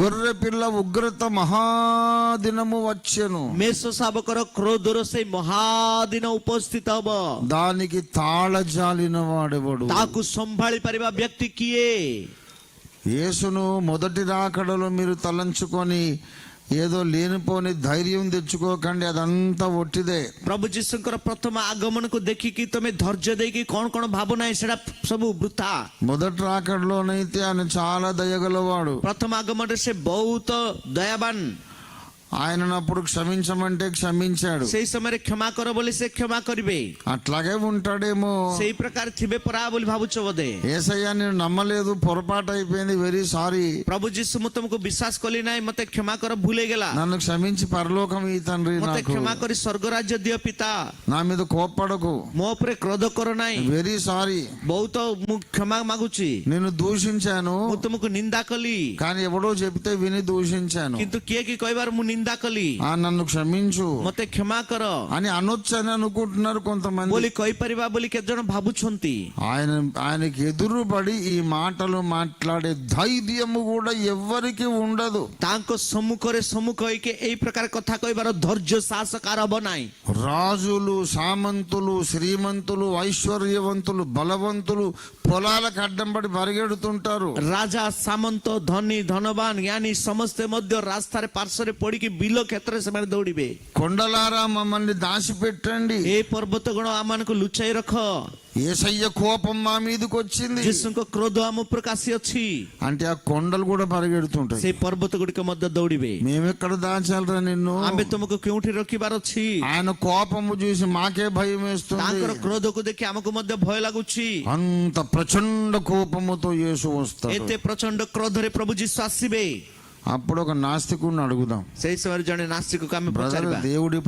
గొర్రె పిల్ల ఉగ్రత మహాదినము వచ్చెను. మేసు ಸಾಬಕರ ಕ್ರೋಧರಸೆ మహాదిన ಉಪಸ್ಥಿತ దానికి తాళజాలిన జాలిన వాడేవాడు? నాకు సంభాళి పరివ వ్యక్తికి యేసును మొదటి రాకడలో మీరు తలంచుకొని ఏదో లేనిపోని ధైర్యం తెచ్చుకోకండి అదంతా ఒట్టిదే ପ୍ରଭୁ ଯୀଶୁଙ୍କର ପ୍ରଥମ ଆଗମନକୁ ଦେଖିକି ତମେ ଧୈର୍ଯ୍ୟ ଦେଇକି କଣ କଣ ଭାବୁ ନାହିଁ ସେଟା ସବୁ ବୃଥା మొదటి రాకడలోనైతే ఆయన చాలా దయగలవాడు ପ୍ରଥମ ଆଗମନରେ ସେ ବହୁତ ଦୟାବାନ ఆయనను అప్పుడు క్షమించమంటే క్షమించాడు ସେଇ ସମୟରେ କ୍ଷମା କର ବୋଲି ସେ କ୍ଷମା କରିବେ అట్లాగే ఉంటాడేమో ସେଇ ପ୍ରକାର ଥିବେ ପରା ବୋଲି ଭାବୁଛ ବୋଧେ ఏసయ్య నేను నమ్మలేదు పొరపాటు అయిపోయింది వెరీ సారీ ପ୍ରଭୁ ଯୀଶୁ ମୁଁ ତମକୁ ବିଶ୍ୱାସ କଲି ନାହିଁ ମତେ କ୍ଷମା କର ଭୁଲ ହେଇଗଲା నన్ను క్షమించి పరలోకం ఈ తండ్రి ମତେ నాకు କ୍ଷମା କରି ସ୍ୱର୍ଗ ରାଜ୍ୟ ଦିଅ ପିତା నా మీద కోప్పడకు ମୋ ଉପରେ କ୍ରୋଧ କର ନାହିଁ వెరీ సారీ ବହୁତ ମୁଁ କ୍ଷମା ମାଗୁଛି నేను దూషించాను ମୁଁ ତୁମକୁ ନିନ୍ଦା କଲି కానీ ఎవడో చెప్తే విని దూషించాను କିନ୍ତୁ କିଏ କି କହିବାର ମୁଁ ନିନ୍ଦା କଲି ఆ నన్ను క్షమించు ମତେ କ୍ଷମା କର అని అనొచ్చని అనుకుంటున్నారు కొంతమంది ବୋଲି କହିପାରିବା ବୋଲି କେତେ ଜଣ ଭାବୁଛନ୍ତି ఆయన ఆయనకి ఎదురుపడి ఈ మాటలు మాట్లాడే ధైర్యము కూడా ఎవ్వరికి ఉండదు ତାଙ୍କ ସମ୍ମୁଖରେ ସମ୍ମୁଖ ହେଇକି ଏଇ ପ୍ରକାର କଥା କହିବାର ଧୈର୍ଯ୍ୟ ସାହସ କାର ହବ ନାହିଁ రాజులు సామంతులు శ్రీమంతులు ఐశ్వర్యవంతులు బలవంతులు పొలాలకు అడ్డం పడి పరిగెడుతుంటారు ରାଜା ସାମନ୍ତ ଧନୀ ଧନବାନ ଜ୍ଞାନୀ ସମସ୍ତେ ମଧ୍ୟ ରାସ୍ତାରେ ପାର୍ଶ୍ୱରେ ପଡିକି क्योंकि बिलो केतर समय दौड़ी बे కొండలారా మమ్మల్ని దాచిపెట్టండి ए पर्वत गण आमन को लुचाई रखो ఏసయ్య కోపం మా మీదకి వచ్చింది जिसको क्रोध आम ऊपर कासी अच्छी అంటే ఆ కొండలు కూడా పరిగెడుతుంటాయి से पर्वत गुड़ के मध्य दौड़ी बे మేమెక్కడ దాచాలరా నిన్ను आमे तुमको क्यों उठी रखी बार अच्छी ఆయన కోపము చూసి మాకే భయం వేస్తుంది ତାଙ୍କର କ୍ରୋଧକୁ ଦେଖି ଆମକୁ ମଧ୍ୟ ଭୟ ଲାଗୁଛି అంత ప్రచండ కోపముతో యేసు వస్తాడు ଏତେ ପ୍ରଚଣ୍ଡ କ୍ରୋଧରେ ପ୍ରଭୁ ଯୀଶୁ ଆସିବେ అప్పుడు ఒక నాస్తికుడిని అడుగుదాం దేవుడి